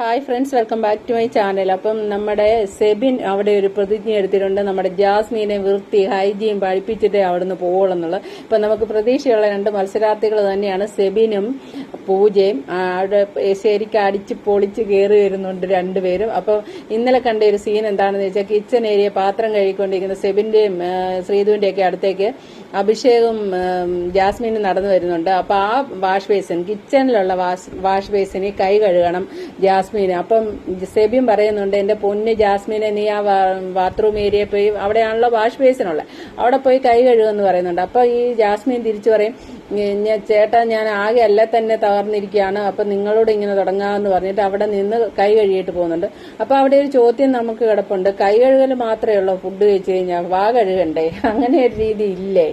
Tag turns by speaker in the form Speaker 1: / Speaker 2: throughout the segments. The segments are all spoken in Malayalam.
Speaker 1: Hi friends welcome back to my channel അപ്പം നമ്മുടെ സെബിൻ അവിടെ ഒരു പ്രതിജ്ഞ എടുത്തിട്ടുണ്ട്. നമ്മുടെ ജാസ്മീനെ വൃത്തി ഹൈജീൻ പഠിപ്പിച്ചിട്ടേ അവിടുന്ന് പോവുള്ളെന്നുള്ളത് ഇപ്പം നമുക്ക് പ്രതീക്ഷയുള്ള രണ്ട് മത്സരാർത്ഥികൾ തന്നെയാണ് സെബിനും പൂജയും. അവിടെ ശരിക്കും അടിച്ച് പൊളിച്ച് കയറി വരുന്നുണ്ട് രണ്ടുപേരും. അപ്പം ഇന്നലെ കണ്ട ഒരു സീൻ എന്താണെന്ന് വെച്ചാൽ കിച്ചൺ ഏരിയ പാത്രം കഴുകിക്കൊണ്ടിരിക്കുന്ന സെബിന്റെയും ശ്രീധുവിന്റെയൊക്കെ അടുത്തേക്ക് അഭിഷേകും ജാസ്മീനും നടന്നു വരുന്നുണ്ട്. അപ്പൊ ആ വാഷ് ബേസിൻ കിച്ചണിലുള്ള വാഷ് വാഷ് കൈ കഴുകണം ജാസ്മിന്. അപ്പം സെബിയും പറയുന്നുണ്ട് എന്റെ പൊന്ന് ജാസ്മിനെ നീ ആ ബാത്റൂം ഏരിയ പോയി അവിടെയാണല്ലോ വാഷ് ബേസിനുള്ള അവിടെ പോയി കൈ കഴുകുമെന്ന് പറയുന്നുണ്ട്. അപ്പൊ ഈ ജാസ്മിൻ തിരിച്ചു പറയും "ഞ- ഞ- ചേട്ടാ ഞാൻ ആകെ അല്ല തന്നെ തകർന്നിരിക്കുകയാണ്. അപ്പൊ നിങ്ങളോട് ഇങ്ങനെ തുടങ്ങാമെന്ന് പറഞ്ഞിട്ട് അവിടെ നിന്ന് കൈ കഴുകിയിട്ട് പോകുന്നുണ്ട്. അപ്പൊ അവിടെ ഒരു ചോദ്യം നമുക്ക് കിടപ്പുണ്ട്. കൈ കഴുകൽ മാത്രമേ ഉള്ളൂ ഫുഡ് കഴിച്ചു കഴിഞ്ഞാൽ. വാ കഴുകണ്ടേ? അങ്ങനെ ഒരു രീതി ഇല്ലേ?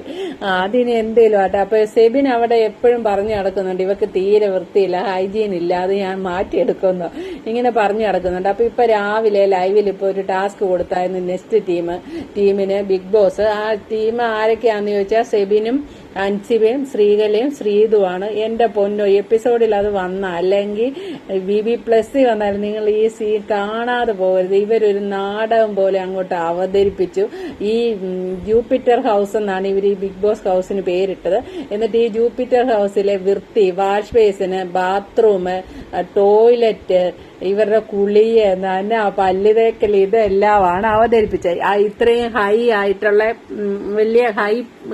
Speaker 1: അതിന് എന്തേലും ആട്ടെ. അപ്പൊ സെബിൻ അവിടെ എപ്പോഴും പറഞ്ഞു നടക്കുന്നുണ്ട് ഇവർക്ക് തീരെ വൃത്തിയില്ല ഹൈജീൻ ഇല്ല അത് ഞാൻ മാറ്റിയെടുക്കുന്നു. ഇങ്ങനെ പറഞ്ഞു നടക്കുന്നുണ്ട്. അപ്പൊ ഇപ്പൊ രാവിലെ ലൈവിൽ ഇപ്പൊ ഒരു ടാസ്ക് കൊടുത്തായിരുന്നു നെക്സ്റ്റ് ടീം ടീമിന് ബിഗ് ബോസ് ആ ടീം ആരൊക്കെയാന്ന് ചോദിച്ചാൽ സെബിനും അൻസിബയും ശ്രീകലയും ശ്രീതുവാണ്. എന്റെ പൊന്നോ എപ്പിസോഡിൽ അത് വന്ന. അല്ലെങ്കിൽ വി ബി പ്ലസ് വന്നാൽ നിങ്ങൾ ഈ സീൻ കാണാതെ പോകരുത്. ഇവരൊരു നാടകം പോലെ അങ്ങോട്ട് അവതരിപ്പിച്ചു. ഈ ജൂപ്പിറ്റർ ഹൗസ് എന്നാണ് ഇവർ ഈ ബിഗ് ബോസ് ഹൗസിന് പേരിട്ടത്. എന്നിട്ട് ഈ ജൂപ്പിറ്റർ ഹൗസിലെ വൃത്തി വാഷ് ബേസിന് ബാത്റൂം ടോയ്ലറ്റ് ഇവരുടെ കുളി നന പല്ല് തേക്കൽ ഇതെല്ലാമാണ് അവതരിപ്പിച്ചത്. ഇത്രയും ഹൈ ആയിട്ടുള്ള വലിയ ഹൈ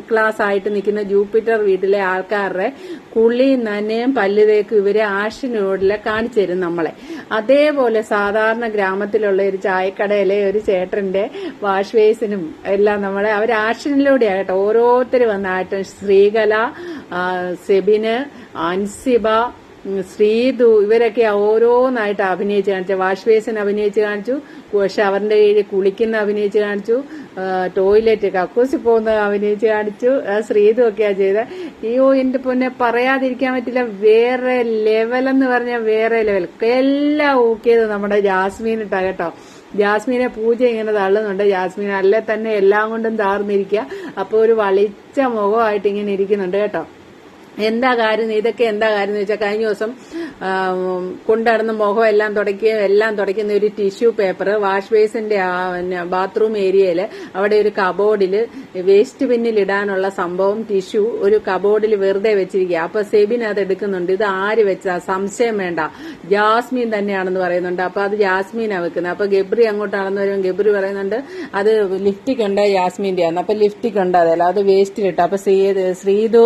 Speaker 1: ക്ലാസ് ആയിട്ട് നിൽക്കുന്ന ജൂപ്പിറ്റർ വീട്ടിലെ ആൾക്കാരുടെ കുളി നനയും പല്ല് തേക്കും ഇവരെ ആഷിനോടിലെ കാണിച്ചു തരും നമ്മളെ. അതേപോലെ സാധാരണ ഗ്രാമത്തിലുള്ള ഒരു ചായക്കടയിലെ ഒരു ചേട്ടന്റെ വാഷ് ബേസിനും എല്ലാം നമ്മളെ അവർ ആഷിനിലൂടെ കേട്ടോ ഓരോരുത്തർ വന്നായിട്ട് ശ്രീകല സെബിന് അൻസിബ ശ്രീതു ഇവരൊക്കെ ഓരോന്നായിട്ട് അഭിനയിച്ച് കാണിച്ചു. വാഷ് അഭിനയിച്ച് കാണിച്ചു. ഷവറിന്റെ കീഴിൽ കുളിക്കുന്ന അഭിനയിച്ച് കാണിച്ചു. ടോയ്ലറ്റ് കക്കൂസി പോകുന്ന അഭിനയിച്ച് കാണിച്ചു. ശ്രീതു ഒക്കെയാ ചെയ്തത് അയ്യോ എന്റെ പൊന്നെ പറയാതിരിക്കാൻ പറ്റില്ല. വേറെ ലെവൽ എന്ന് പറഞ്ഞാൽ വേറെ ലെവൽ എല്ലാം ഊക്കിയത് നമ്മുടെ ജാസ്മീൻ ഇട്ടാ കേട്ടോ. ജാസ്മീനെ പൂജ ഇങ്ങനെ തള്ളുന്നുണ്ട്. ജാസ്മീൻ അല്ലെ തന്നെ എല്ലാം കൊണ്ടും താർന്നിരിക്കുക അപ്പൊ ഒരു വളിച്ച മുഖമായിട്ട് ഇങ്ങനെ ഇരിക്കുന്നുണ്ട് കേട്ടോ. എന്താ കാര്യം? ഇതൊക്കെ എന്താ കാര്യം എന്ന് വെച്ചാൽ കഴിഞ്ഞ ദിവസം കൊണ്ടുനടന്ന മുഖം എല്ലാം തുടക്കി എല്ലാം തുടയ്ക്കുന്ന ഒരു ടിഷ്യൂ പേപ്പർ വാഷ് ബേസിന്റെ ബാത്റൂം ഏരിയയിൽ അവിടെ ഒരു കബോർഡിൽ വേസ്റ്റ് ബിന്നിൽ ഇടാനുള്ള സംഭവം ടിഷ്യൂ ഒരു കബോർഡിൽ വെറുതെ വെച്ചിരിക്കുക. അപ്പൊ സെബിൻ അത് എടുക്കുന്നുണ്ട്. ഇത് ആര് വെച്ചാ? സംശയം വേണ്ട. ജാസ്മീൻ തന്നെയാണെന്ന് പറയുന്നുണ്ട്. അപ്പൊ അത് ജാസ്മീനാ വെക്കുന്നത് അപ്പൊ ഗബ്രി അങ്ങോട്ടാണെന്ന് വരുമ്പോൾ ഗബ്രി പറയുന്നുണ്ട് അത് ലിഫ്റ്റിക് ഉണ്ട് ജാസ്മീന്റെ ആണ് അപ്പൊ ലിഫ്റ്റിക് ഉണ്ട് അതല്ല അത് വേസ്റ്റിലിട്ടു അപ്പൊ ശ്രീ- ശ്രീതു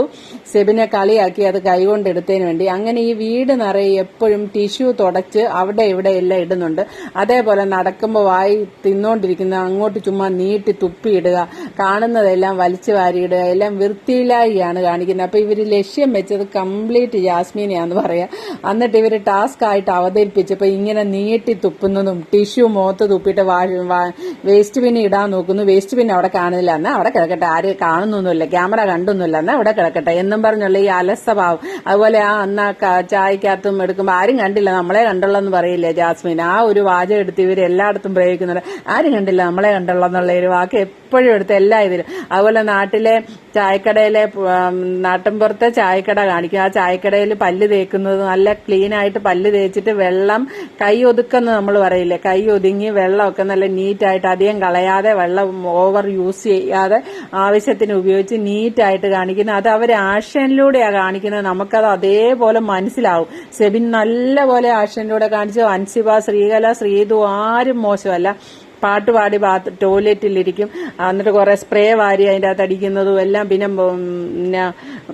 Speaker 1: സെബിനെ കളിയാക്കി അത് കൈകൊണ്ട് എടുത്തതിന് വേണ്ടി. അങ്ങനെ ഈ വീട് നിറയെ എപ്പോഴും ടിഷ്യൂ തുടച്ച് അവിടെ ഇവിടെ എല്ലാം ഇടുന്നുണ്ട്. അതേപോലെ നടക്കുമ്പോൾ വായി തിന്നോണ്ടിരിക്കുന്ന അങ്ങോട്ട് ചുമ്മാ നീട്ടി തുപ്പിയിടുക കാണുന്നതെല്ലാം വലിച്ചു വാരിയിടുക എല്ലാം വൃത്തിയില്ലായിയാണ് കാണിക്കുന്നത്. അപ്പൊ ഇവർ ലക്ഷ്യം വെച്ചത് കംപ്ലീറ്റ് ജാസ്മീനെയാന്ന് പറയാം. എന്നിട്ട് ഇവർ ടാസ്ക് ആയിട്ട് അവതരിപ്പിച്ചപ്പോ ഇങ്ങനെ നീട്ടി തുപ്പുന്നതും ടിഷ്യൂ മുഖത്ത് തുപ്പിയിട്ട് വേസ്റ്റ് ബിൻ ഇടാൻ നോക്കുന്നു. വേസ്റ്റ് ബിൻ അവിടെ കാണില്ല എന്നാ അവിടെ കിടക്കട്ടെ. ആര് കാണുന്നൊന്നുമില്ല. ക്യാമറ കണ്ടൊന്നുമില്ല. എന്നാ അവിടെ കിടക്കട്ടെ. എന്നും പറഞ്ഞുള്ള ഈ അലസഭാവം. അതുപോലെ ആ അന്ന് ആ ചായക്കകത്തും എടുക്കുമ്പോൾ ആരും കണ്ടില്ല നമ്മളെ കണ്ടുള്ളൂ എന്ന് പറയില്ലേ ജാസ്മിൻ. ആ ഒരു വാചകം എടുത്ത് ഇവർ എല്ലായിടത്തും പ്രയോഗിക്കുന്നുണ്ട്. ആരും കണ്ടില്ല നമ്മളെ കണ്ടുള്ള എന്നുള്ള ഒരു വാക്ക് എപ്പോഴും എടുത്ത് എല്ലാ ഇതിലും. അതുപോലെ നാട്ടിലെ ചായക്കടയിലെ നാട്ടിൻപുറത്തെ ചായക്കട കാണിക്കും. ആ ചായക്കടയിൽ പല്ല് തേക്കുന്നത് നല്ല ക്ലീൻ ആയിട്ട് പല്ല് തേച്ചിട്ട് വെള്ളം കൈ ഒതുക്കെന്ന് നമ്മൾ പറയില്ലേ? കൈ ഒതുങ്ങി വെള്ളമൊക്കെ നല്ല നീറ്റായിട്ട് അധികം കളയാതെ വെള്ളം ഓവർ യൂസ് ചെയ്യാതെ ആവശ്യത്തിന് ഉപയോഗിച്ച് നീറ്റായിട്ട് കാണിക്കുന്നത്. അത് അവർ ആക്ഷനിലൂടെയാണ് കാണിക്കുന്നത്. നമുക്കത് അതേപോലെ മനസ്സിലാവും. സെബിൻ നല്ല പോലെ ആക്ഷനിലൂടെ കാണിച്ചു. അൻസിബ ശ്രീകല ശ്രീതു ആരും മോശമല്ല. പാട്ട് പാടി ബാത്ത് ടോയ്ലറ്റിലിരിക്കും. എന്നിട്ട് കുറെ സ്പ്രേ വാരി അതിന്റെ അകത്ത് അടിക്കുന്നതും എല്ലാം പിന്നെ പിന്നെ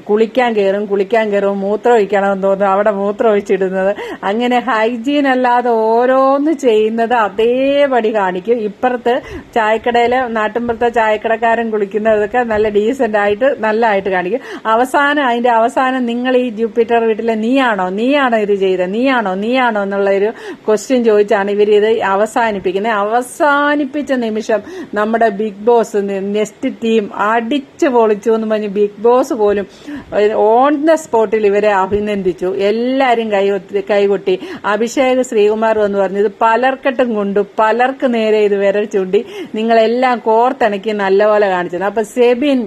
Speaker 1: കുളിക്കാൻ കയറും കുളിക്കാൻ കയറും മൂത്രം ഒഴിക്കണമെന്ന് തോന്നുന്നു. അവിടെ മൂത്രം ഒഴിച്ചിടുന്നത്. അങ്ങനെ ഹൈജീൻ അല്ലാതെ ഓരോന്ന് ചെയ്യുന്നത് അതേപടി കാണിക്കും. ഇപ്പുറത്ത് ചായക്കടയിലെ നാട്ടിൻപുറത്തെ ചായക്കടക്കാരൻ കുളിക്കുന്നതൊക്കെ നല്ല ഡീസന്റ് ആയിട്ട് നല്ലതായിട്ട് കാണിക്കും. അവസാനം അതിന്റെ അവസാനം നിങ്ങൾ ഈ ജൂപ്പിറ്റർ വീട്ടിലെ നീയാണോ? നീയാണോ ഇത് ചെയ്തത്? നീയാണോ? നീയാണോ എന്നുള്ള ഒരു ക്വസ്റ്റ്യൻ ചോദിച്ചാണ് ഇവർ ഇത് അവസാനിപ്പിക്കുന്നത് അവസാനിപ്പിച്ച നിമിഷം നമ്മുടെ ബിഗ് ബോസ് നെസ്റ്റ് ടീം അടിച്ചു പൊളിച്ചു എന്ന് പറഞ്ഞ് ബിഗ് ബോസ് പോലും ഓൺ ദ സ്പോട്ടിൽ ഇവരെ അഭിനന്ദിച്ചു. എല്ലാവരും കൈ കൈകൊട്ടി. അഭിഷേക് ശ്രീകുമാർ എന്ന് പറഞ്ഞത് പലർക്കട്ടും കൊണ്ടു പലർക്ക് നേരെ ഇത് വിരൽ ചൂണ്ടി നിങ്ങളെല്ലാം കോർത്തിണക്കി നല്ലപോലെ കാണിച്ചത് അപ്പൊ സെബിൻ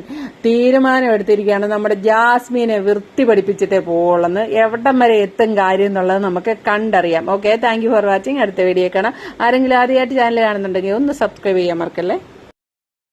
Speaker 1: തീരുമാനം എടുത്തിരിക്കുകയാണ്. നമ്മുടെ ജാസ്മീനെ വൃത്തി പഠിപ്പിച്ചിട്ടേ പോവുള്ളെന്ന് എവിടം വരെ എത്തും കാര്യം എന്നുള്ളത് നമുക്ക് കണ്ടറിയാം. ഓക്കെ താങ്ക് ഫോർ വാച്ചിങ് അടുത്ത വീഡിയോ കാണാം. ആരെങ്കിലും ആദ്യമായിട്ട് ചാനൽ കാണുന്നുണ്ടെങ്കിൽ ഒന്ന് സബ്സ്ക്രൈബ് ചെയ്യാൻ മറക്കല്ലേ?